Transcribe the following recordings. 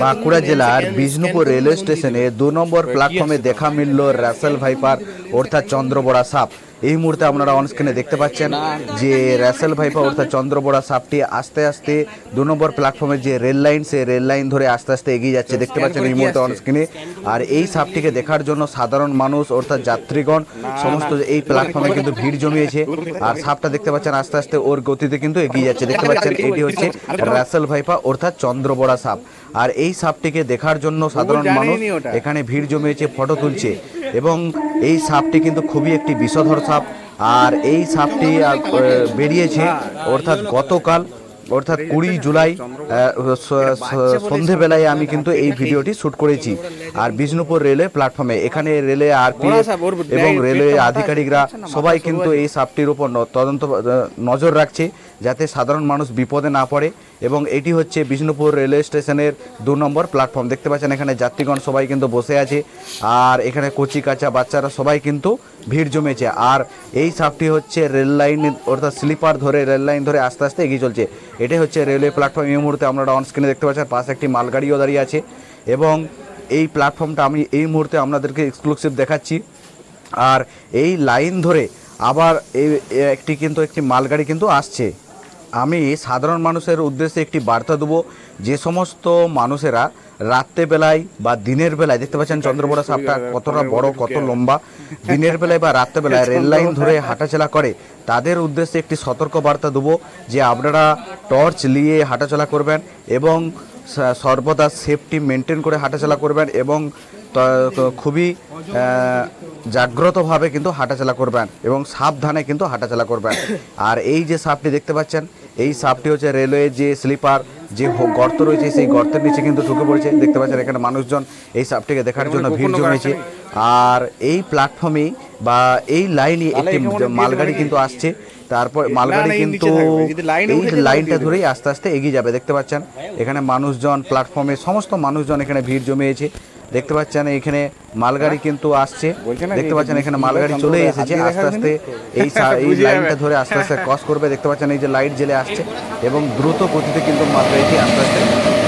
বাঁকুড়া জেলার বিষ্ণুপুর রেলওয়ে স্টেশনে দু নম্বর প্ল্যাটফর্মে দেখা মিলল রাসেল ভাইপার অর্থাৎ চন্দ্রবড়া সাপ। এই মুহূর্তে আপনারা অনস্ক্রিনে দেখতে পাচ্ছেন যে র্যাসেল ভাইপার অর্থাৎ চন্দ্রবড়া সাপটি আস্তে আস্তে দু নম্বর প্ল্যাটফর্মের যে রেল লাইন সে রেল লাইন ধরে আস্তে আস্তে এগিয়ে যাচ্ছে। দেখতে পাচ্ছেন এই মুহূর্তে অনস্ক্রিনে আর এই সাপটিকে দেখার জন্য সাধারণ মানুষ অর্থাৎ যাত্রীগণ সমস্ত এই প্ল্যাটফর্মে কিন্তু ভিড় জমিয়েছে। আর সাপটা দেখতে পাচ্ছেন আস্তে আস্তে ওর গতিতে কিন্তু এগিয়ে যাচ্ছে। দেখতে পাচ্ছেন এটি হচ্ছে র্যাসেল ভাইপা অর্থাৎ চন্দ্রবড়া সাপ। আর এই সাপটিকে দেখার জন্য সাধারণ মানুষ এখানে ভিড় জমিয়েছে ফটো তুলছে। এবং এই সাপটি কিন্তু খুবই একটি বিষধর সাপ। আর এই সাপটি বেরিয়েছে অর্থাৎ গতকাল অর্থাৎ কুড়ি জুলাই সন্ধেবেলায় আমি কিন্তু এই ভিডিওটি শ্যুট করেছি। আর বিষ্ণুপুর রেলওয়ে প্ল্যাটফর্মে এখানে রেলে আরপিএফ এবং রেলওয়ে আধিকারিকরা সবাই কিন্তু এই সাপটির উপর তদন্ত নজর রাখছে। যাতে সাধারণ মানুষ বিপদে না পড়ে এবং এটি হচ্ছে বিষ্ণুপুর রেলওয়ে স্টেশনের দু নম্বর প্ল্যাটফর্ম। দেখতে পাচ্ছেন এখানে যাত্রীগণ সবাই কিন্তু বসে আছে আর এখানে কচি কাঁচা বাচ্চারা সবাই কিন্তু ভিড় জমেছে। আর এই সাপটি হচ্ছে রেল লাইন, অর্থাৎ স্লিপার ধরে, রেল লাইন ধরে আস্তে আস্তে এগিয়ে চলছে। এটাই হচ্ছে রেলওয়ে প্ল্যাটফর্ম। এই মুহূর্তে আপনারা অন স্ক্রিনে দেখতে পাচ্ছেন পাশে একটি মালগাড়িও দাঁড়িয়ে আছে এবং এই প্ল্যাটফর্মটা আমি এই মুহূর্তে আপনাদেরকে এক্সক্লুসিভ দেখাচ্ছি। আর এই লাইন ধরে আবার এই একটি কিন্তু একটি মালগাড়ি কিন্তু আসছে। আমি সাধারণ মানুষের উদ্দেশ্যে একটি বার্তা দেবো। যে সমস্ত মানুষেরা রাত্রেবেলায় বা দিনের বেলায় দেখতে পাচ্ছেন চন্দ্রবড়া সাপটা কতটা বড় কত লম্বা। দিনের বেলায় বা রাত্রেবেলায় রেল লাইন ধরে হাঁটাচলা করে। তাদের উদ্দেশ্যে একটি সতর্ক বার্তা দেবো যে আপনারা টর্চ নিয়ে হাঁটাচলা করবেন এবং সর্বদা সেফটি মেনটেন করে হাঁটাচলা করবেন এবং খুবই জাগ্রতভাবে কিন্তু হাঁটাচলা করবেন এবং সাবধানে কিন্তু হাঁটাচলা করবেন। আর এই যে সাপটি দেখতে পাচ্ছেন, এই সাপটি হচ্ছে রেলওয়ে যে স্লিপার, যে গর্ত রয়েছে, সেই গর্তের নিচে কিন্তু ঢুকে পড়েছে। দেখতে পাচ্ছেন এখানে মানুষজন এই সাপটিকে দেখার জন্য ভিড় জমেছে আর এই প্ল্যাটফর্মে বা এই লাইনে একটি মালগাড়ি কিন্তু আসছে। তারপর মালগাড়ি কিন্তু এই লাইনটা ধরেই আস্তে আস্তে এগিয়ে যাবে দেখতে পাচ্ছেন? এখানে মানুষজন প্ল্যাটফর্মে সমস্ত মানুষজন এখানে ভিড় জমিয়েছে। দেখতে পাচ্ছেন এখানে মালগাড়ি কিন্তু আসছে। দেখতে পাচ্ছেন এখানে মালগাড়ি চলে এসেছে। আস্তে আস্তে এই এই লাইনটা ধরে আস্তে আস্তে ক্রস করবে। দেখতে পাচ্ছেন এই যে লাইট জেলে আসছে এবং দ্রুত গতিতে কিন্তু মালগাড়িটি আস্তে আস্তে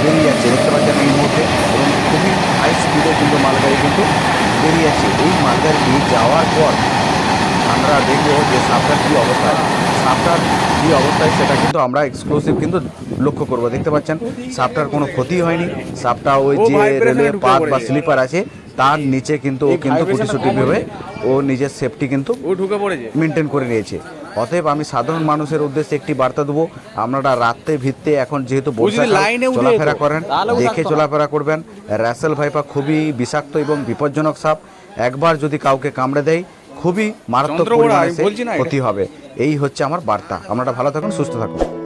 বেরিয়ে যাচ্ছে। দেখতে পাচ্ছেন এই মুহূর্তে এবং খুবই হাই স্পিডে কিন্তু মালগাড়ি কিন্তু বেরিয়ে যাচ্ছে এই মালগাড়িটি যাওয়ার পর আমরা দেখব যে সাপটার কী অবস্থা। সাপটার কী অবস্থায় সেটা কিন্তু আমরা এক্সক্লুসিভ কিন্তু লক্ষ্য করব। দেখতে পাচ্ছেন সাপটার কোনো ক্ষতি হয়নি। সাপটা ওই যে রেলের পাত বা স্লিপার আছে তার নিচে কিন্তু ও কিন্তু কুটিসুটি ভেবে ও নিজের সেফটি কিন্তু ও ঢুকে পড়েছে। মেনটেন করে নিয়েছে। অতএব আমি সাধারণ মানুষের উদ্দেশ্যে একটি বার্তা দেবো। আপনারা রাত্রে ভিত্তে এখন যেহেতু চলাফেরা করেন দেখে চলাফেরা করবেন। র্যাসেল ভাইপা খুবই বিষাক্ত এবং বিপজ্জনক সাপ। একবার যদি কাউকে কামড়ে দেয় খুবই মারাত্মক পরিমাণে। ক্ষতি হবে। এই হচ্ছে আমার বার্তা। আপনারা ভালো থাকুন সুস্থ থাকুন।